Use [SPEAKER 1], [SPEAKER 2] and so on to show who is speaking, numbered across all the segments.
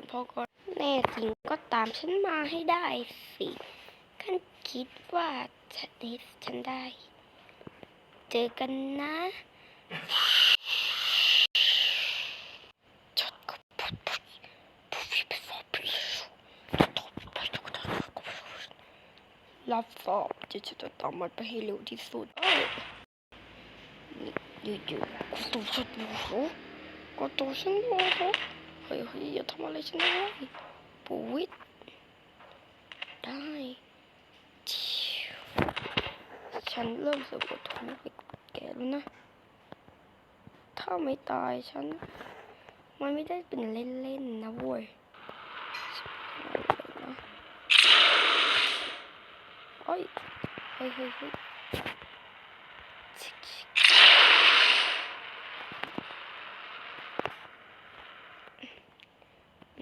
[SPEAKER 1] อนพอก่อน แน่จริงก็ตามฉันมาให้ได้สิฉันคิดว่าจะดิสฉันได้ เจอกันนะฉันก็พูดพูดพูดไปสอบไปรับสอบจะจะตามมันไปให้เร็วที่สุดเอ้ยนี่อยู่ๆก็ตัวฉันโมโหก็ตัวฉันโมโหเฮ้ยเฮ้ยอย่าทำอะไรฉันเลยปุ้ยได้ชิวฉันเริ่มสะกดทุกไปแกแล้วนะ ถ้าไม่ตายฉัน มันไม่ได้เป็นเล่นๆนะเว้ยเอาเลยนะเอ้ยเฮ้ยเฮ้ยเฮ้ยชิกชิก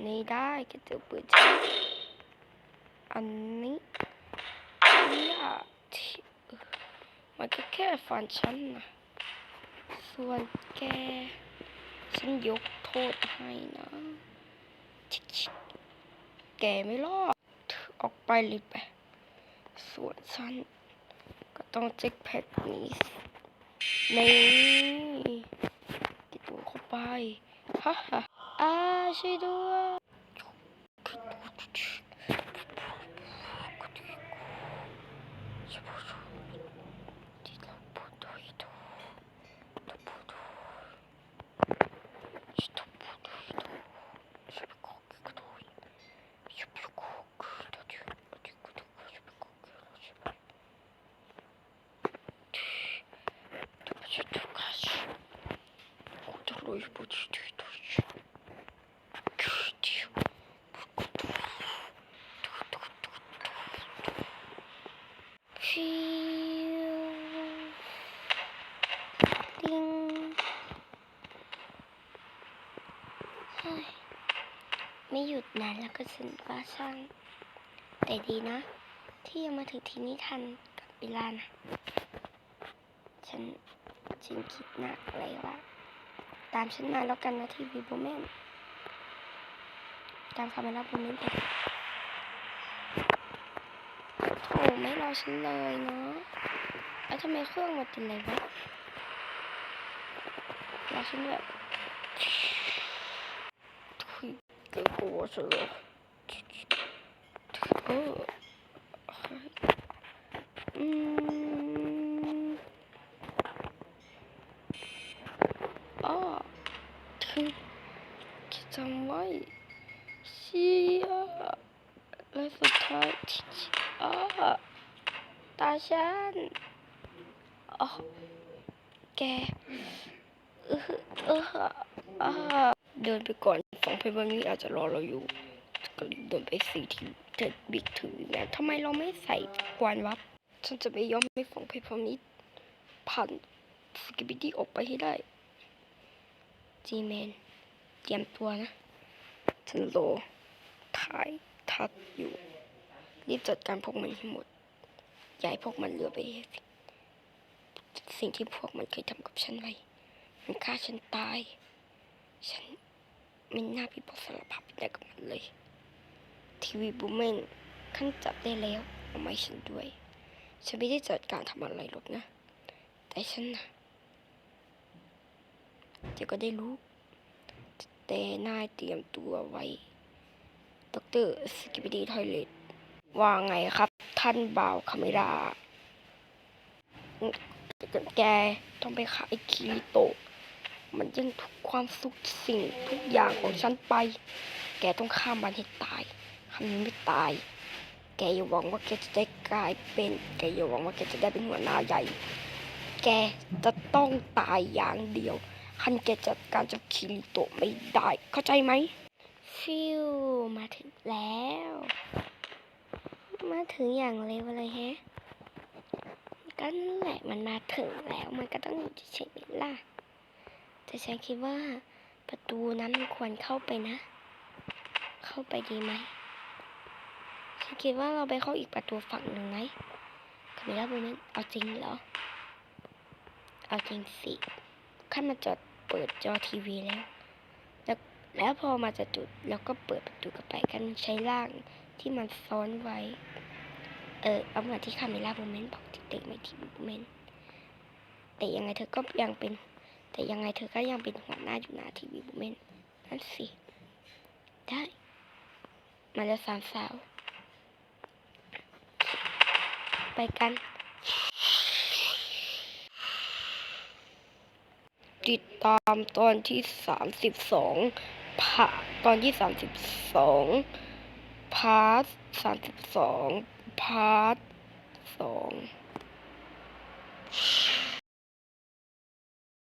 [SPEAKER 1] นี่ได้ก็จะเปิดอันนี้นี่ยที่เออมันก็แค่ฟันฉันนะส่วนแก ฉันยกโทษให้นะชิชิแกไม่รอดออกไปเลยไป ส่วนฉัน ก็ต้องเจ็คแพ็คนี้นี่ติดตัวเข้าไปฮ่าฮ่า อาช่วยด้วยฟิวติงเฮ้ย ไม่หยุดนานแล้วก็สินว่าช่าง แต่ดีนะ ที่ยังมาถึงที่นี่ทันกับเวลานะ ฉันฉันคิดหนักเลยว่า ตามฉันมาแล้วกันนะที่วีโบแมนตามคาเมล่าโบแมนไปโถไม่รอฉันเลยเนาะแล้วทำไมเครื่องมันติดเลยวะรอฉันแบบ ยเกิดกลัวฉันเลยเอออืมอ้อถึงคิดจำไว้เชียและสุดท้ายชิชิอ้อตาฉันอ๋อแกเออเอออ่าเดินไปก่อน ฟังเพลงแบบนี้อาจจะรอเราอยู่ก็รีบเดินไปสี่ทีเธอบิ๊กถือแม่ทำไมเราไม่ใส่กวนวับฉันจะไม่ยอมให้ฟังเพลงแบบนี้ผ่านสกิบิดี้ออกไปให้ได้จีแมนเตรียมตัวนะฉันโลถ่ายทัดอยู่ รีบจัดการพวกมันให้หมดอย่าให้พวกมันเหลือไปสิ่งสิ่งที่พวกมันเคยทำกับฉันไว้ มันฆ่าฉันตาย ฉัน ม่น่าพิบอกสารภาพได้กับมันเลย ทีวีบูมเมนขั้นจับได้แล้วเอามาให้ฉันด้วย ฉันไม่ได้จัดการทำอะไรหรอกนะ แต่ฉันนะเดี๋ยวก็ได้รู้ แต่นายเตรียมตัวไว้ดอกเตอรสกิปดีทอยเลตว่าไงครับ ท่านบ่าวคาเมราแกต้องไปขายคิริโตะ มันยังทุกความสุขสิ่งทุกอย่างของฉันไป แกต้องข้ามมันให้ตายคำนี้ไม่ตาย แกอย่าหวังว่าแกจะได้กลายเป็น แกอย่าหวังว่าแกจะได้เป็นหัวหน้าใหญ่ แกจะต้องตายอย่างเดียวคันแกจัดการจับคิริโตไม่ได้ เข้าใจไหม ฟิวมาถึงแล้ว มาถึงอย่างเร็วเลยแฮะก็นั่นแหละมันมาถึงแล้วมันก็ต้องอยู่เฉยๆล่ะ แต่ฉันคิดว่าประตูนั้นมันควรเข้าไปนะ เข้าไปดีไหม ฉันคิดว่าเราไปเข้าอีกประตูฝั่งหนึ่งไหมคาเมล่าโบนั้นเอาจริงเหรอ เอาจริงสิขั้นมาจอดเปิดจอทีวีแล้วแล้วแล้วพอมาจะจุดแล้วก็เปิดประตูกระไปกันใช้ร่างที่มันซ้อนไว้ เออเอาเหมือนที่คาเมล่าโมเมนต์บอกเด็กๆไม่ทีโมเมนต์แต่ยังไงเธอก็ยังเป็น แต่ยังไงเธอก็ยังเป็นหัวหน้าอยู่นาทีวีโมเมนนั่นสิ ได้ มาแล้วสามสาว ไปกันติดตามตอนที่สามสิบสองพาตอนที่สามสิบสองพาร์ทสามสิบสองพาร์ทสอง